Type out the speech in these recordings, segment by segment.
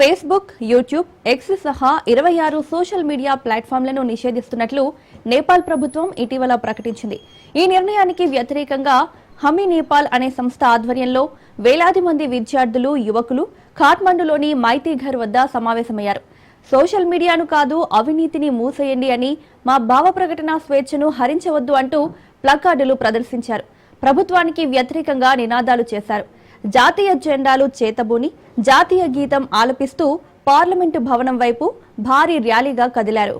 Facebook YouTube X సహా ఇరవై ఆరు సోషల్ మీడియా ప్లాట్ఫామ్లను నిషేధిస్తున్నట్లు నేపాల్ ప్రభుత్వం ఇటీవల ప్రకటించింది. ఈ నిర్ణయానికి వ్యతిరేకంగా హమీ నేపాల్ అనే సంస్థ ఆధ్వర్యంలో వేలాది మంది విద్యార్థులు యువకులు ఖాట్మండులోని మైతీఘర్ వద్ద సమావేశమయ్యారు. సోషల్ మీడియాను కాదు అవినీతిని మూసేయండి అని మా భావ ప్రకటన స్వేచ్ఛను హరించవద్దు అంటూ ప్లకార్డులు ప్రదర్శించారు. ప్రభుత్వానికి వ్యతిరేకంగా నినాదాలు చేశారు. జాతీయ జెండాలు చేతబూని జాతీయ గీతం ఆలపిస్తూ పార్లమెంటు భవనం వైపు భారీ ర్యాలీగా కదిలారు.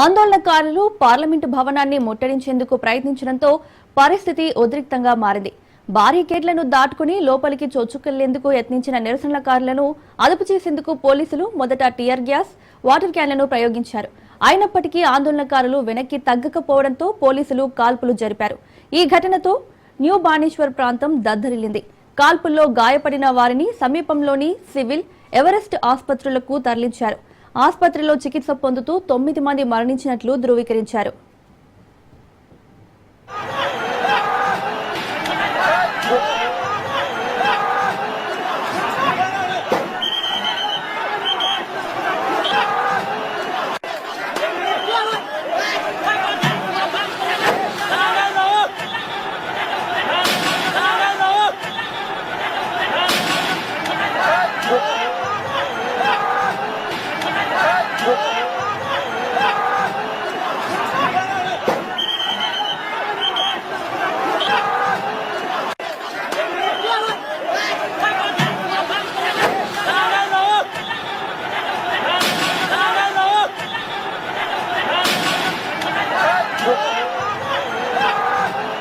ఆందోళనకారులు పార్లమెంటు భవనాన్ని ముట్టడించేందుకు ప్రయత్నించడంతో పరిస్థితి ఉద్రిక్తంగా మారింది. బారికేడ్లను దాటుకుని లోపలికి చొచ్చుకెళ్ళేందుకు యత్నించిన నిరసనకారులను అదుపు చేసేందుకు పోలీసులు మొదట టియర్ గ్యాస్ వాటర్ క్యాన్లను ప్రయోగించారు. అయినప్పటికీ ఆందోళనకారులు వెనక్కి తగ్గకపోవడంతో పోలీసులు కాల్పులు జరిపారు. ఈ ఘటనతో న్యూ బాణేశ్వర్ ప్రాంతం దద్దరిల్లింది. కాల్పుల్లో గాయపడిన వారిని సమీపంలోని సివిల్ ఎవరెస్ట్ ఆసుపత్రులకు తరలించారు. ఆసుపత్రిలో చికిత్స పొందుతూ తొమ్మిది మంది మరణించినట్లు ధృవీకరించారు.